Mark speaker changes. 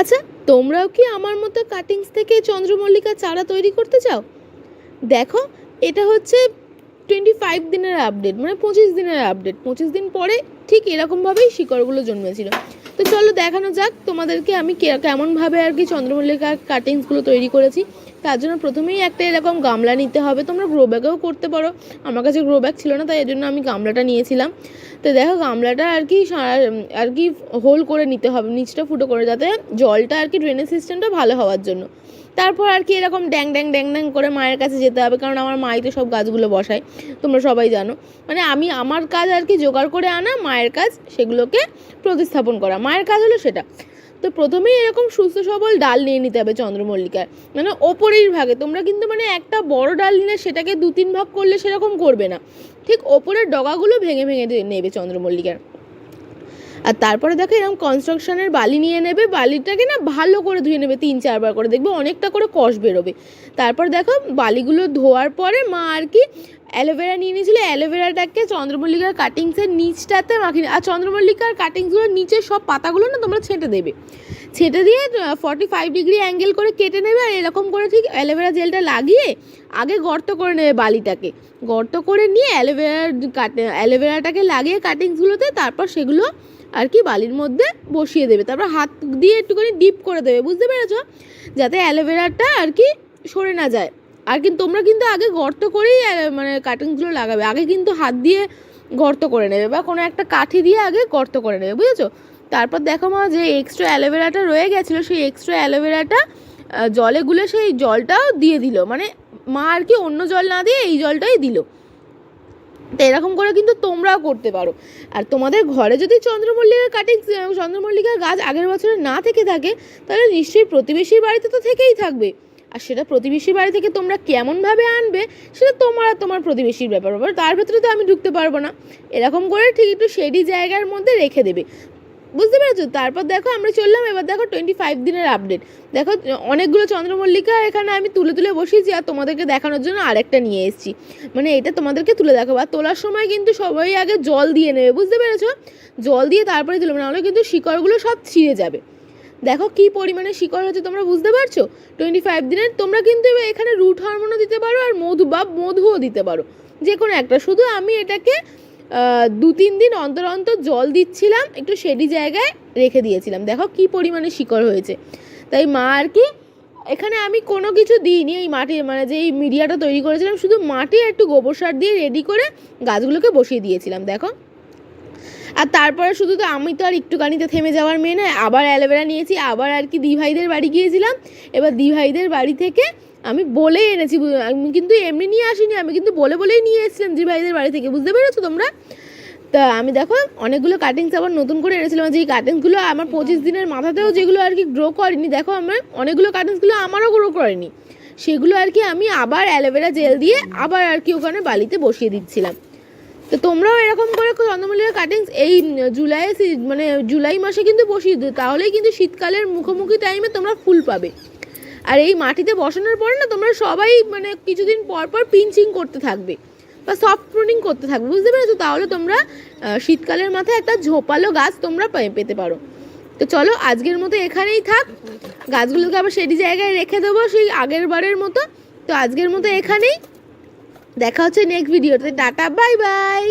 Speaker 1: আচ্ছা তোমরাও কি আমার মতো কাটিংস থেকে চন্দ্রমল্লিকা চারা তৈরি করতে চাও? দেখো, এটা হচ্ছে টোয়েন্টি ফাইভ দিনের আপডেট মানে পঁচিশ দিনের আপডেট পঁচিশ দিন পরে ঠিক এরকমভাবেই শিকড়গুলো জন্মেছিল। তো চলো দেখানো যাক তোমাদেরকে আমি কেমনভাবে আর কি চন্দ্রমল্লিকা কাটিংসগুলো তৈরি করেছি। তার জন্য প্রথমেই একটা এরকম গামলা নিতে হবে। তোমরা গ্রো ব্যাগেও করতে পারো। আমার কাছে গ্রো ব্যাগ ছিল না, তাই এর জন্য আমি গামলাটা নিয়েছিলাম। তো দেখো, গামলাটা আর কি আর কি হোল করে নিতে হবে, নিচটা ফুটো করে, যাতে জলটা আর কি ড্রেনেজ সিস্টেমটা ভালো হওয়ার জন্য। তারপর আর কি এরকম ড্যাং ড্যাং ড্যাং ড্যাং করে মায়ের কাছে যেতে হবে, কারণ আমার মাই তো সব গাছগুলো বসায়, তোমরা সবাই জানো। মানে আমি, আমার কাজ আর কি জোগাড় করে আনা, মায়ের কাজ, সেগুলোকে প্রতিস্থাপন করা। মায়ের কাজ হলো সেটা। তো প্রথমেই এরকম সুস্থ সবল ডাল নিয়ে নিতে হবে চন্দ্রমল্লিকার। মানে ওপরের ভাগে। তোমরা কিন্তু মানে একটা বড় ডাল নিলে সেটাকে দু তিন ভাগ করলে সেরকম করবে না। ঠিক ওপরের ডগাগুলো ভেঙে ভেঙে নেবে চন্দ্রমল্লিকার। আর তারপরে দেখো এরকম কনস্ট্রাকশনের বালি নিয়ে নেবে। বালিটাকে না ভালো করে ধুয়ে নেবে, তিন চারবার করে। দেখবে অনেকটা করে কষ বেরোবে। তারপর দেখো বালিগুলো ধোয়ার পরে মা আর কি অ্যালোভেরা নিয়ে নিয়েছিল অ্যালোভেরাটাকে চন্দ্রমল্লিকার কাটিংসের নিচটাতে মাখিয়ে আর চন্দ্রমল্লিকার কাটিংসগুলোর নিচের সব পাতাগুলো না তোমরা ছেঁটে দেবে। ছেঁটে দিয়ে ফর্টি ফাইভ ডিগ্রি অ্যাঙ্গেল করে কেটে নেবে আর এরকম করে ঠিক অ্যালোভেরা জেলটা লাগিয়ে আগে গর্ত করে নেবে বালিটাকে। গর্ত করে নিয়ে অ্যালোভেরার কাটে অ্যালোভেরাটাকে লাগিয়ে কাটিংসগুলোতে তারপর সেগুলো আর কি বালির মধ্যে বসিয়ে দেবে। তারপর হাত দিয়ে একটুখানি ডিপ করে দেবে, বুঝতে পেরেছ? যাতে অ্যালোভেরাটা আর কি সরে না যায়। আর কিন্তু তোমরা কিন্তু আগে গর্ত করেই মানে কাটিংসগুলো লাগাবে। আগে কিন্তু হাত দিয়ে গর্ত করে নেবে বা কোনো একটা কাঠি দিয়ে আগে গর্ত করে নেবে, বুঝেছ? তারপর দেখো মা, যে এক্সট্রা অ্যালোভেরাটা রয়ে গেছিল, সেই এক্সট্রা অ্যালোভেরাটা জলে গুলে সেই জলটাও দিয়ে দিল। মানে মা আর কি অন্য জল না দিয়ে এই জলটাই দিল। তো এরকম করে কিন্তু তোমরাও করতে পারো। আর তোমাদের ঘরে যদি চন্দ্রমল্লিকার কাটিং চন্দ্রমল্লিকার গাছ আগের বছরে না থেকে থাকে, তাহলে নিশ্চয়ই প্রতিবেশীর বাড়িতে তো থেকেই থাকবে। আর সেটা প্রতিবেশীর বাড়ি থেকে তোমরা কেমনভাবে আনবে, সেটা তোমার আর তোমার প্রতিবেশীর ব্যাপার। ব্যাপার তার ভেতরে তো আমি ঢুকতে পারব না। এরকম করে ঠিক একটু শেডি জায়গার মধ্যে রেখে দেবে। বুঝতে পেরেছ? তারপর দেখো আমরা চললাম, এবার দেখো টোয়েন্টি ফাইভ দিনের আপডেট দেখো, অনেকগুলো চন্দ্রমল্লিকা এখানে আমি তুলে তুলে বসিয়েছি আর তোমাদেরকে দেখানোর জন্য আরেকটা নিয়ে এসেছি। মানে এটা তোমাদেরকে তুলে দেখাবো। আর তোলার সময় কিন্তু সবাই আগে জল দিয়ে নেবে, বুঝতে পেরেছ? জল দিয়ে তারপরে তুলবে না নাহলে কিন্তু শিকড়গুলো সব ছিঁড়ে যাবে। দেখো কি পরিমাণে শিকড় হচ্ছে তোমরা বুঝতে পারছ? টোয়েন্টি ফাইভ দিনের তোমরা কিন্তু এবার এখানে রুট হরমোনও দিতে পারো আর মধু বা মধুও দিতে পারো। যে কোনো একটা। শুধু আমি এটাকে দু তিন দিন অন্তর অন্তর জল দিচ্ছিলাম, একটু শেডি জায়গায় রেখে দিয়েছিলাম। দেখো কি পরিমাণে শিকড় হয়েছে। তাই মা আর কি, এখানে আমি কোনো কিছু দিইনি এই মাটি মানে যে এই মিডিয়াটা তৈরি করেছিলাম, শুধু মাটি একটু গোবর সার দিয়ে রেডি করে গাছগুলোকে বসিয়ে দিয়েছিলাম। দেখো। আর তারপরে শুধু তো আমি তো আর একটুখানিতে থেমে যাওয়ার মেয়ে নয়, আবার অ্যালোভেরা নিয়েছি, আবার আর কি দিভাইদের বাড়ি গিয়েছিলাম। এবার দিভাইদের বাড়ি থেকে আমি বলে এনেছি আমি কিন্তু এমনি নিয়ে আসিনি, আমি কিন্তু বলে বলেই নিয়ে এসেছিলাম দিভাইদের বাড়ি থেকে, বুঝতে পেরেছ তোমরা? তা আমি দেখো অনেকগুলো কাটিংস আবার নতুন করে এনেছিলাম যে এই কাটিংসগুলো আমার পঁচিশ দিনের মাথাতেও যেগুলো আর কি গ্রো করেনি, দেখো আমার অনেকগুলো কাটিংসগুলো আমারও গ্রো করেনি। সেগুলো আর কি আমি আবার অ্যালোভেরা জেল দিয়ে আবার আর কি ওখানে বালিতে বসিয়ে দিচ্ছিলাম। তো তোমরাও এরকম করে চন্দ্রমল্লিকা কাটিংস এই জুলাই মানে জুলাই মাসে কিন্তু বসিয়ে দিও, তাহলেই কিন্তু শীতকালের মুখোমুখি টাইমে তোমরা ফুল পাবে। আর এই মাটিতে বসানোর পরে না, তোমরা সবাই মানে কিছুদিন পর পর পিঞ্চিং করতে থাকবে, বা সফট প্রুনিং করতে থাকবে, বুঝতে পেরেছ? তাহলে তোমরা শীতকালের মাথায় একটা ঝোপালো গাছ তোমরা পেতে পারো। তো চলো, আজকের মতো এখানেই থাক। গাছগুলোকে আবার সেটি জায়গায় রেখে দেবো সেই আগের বারের মতো। তো আজকের মতো এখানেই। দেখা হচ্ছে নেক্সট ভিডিওতে টাটা বাই বাই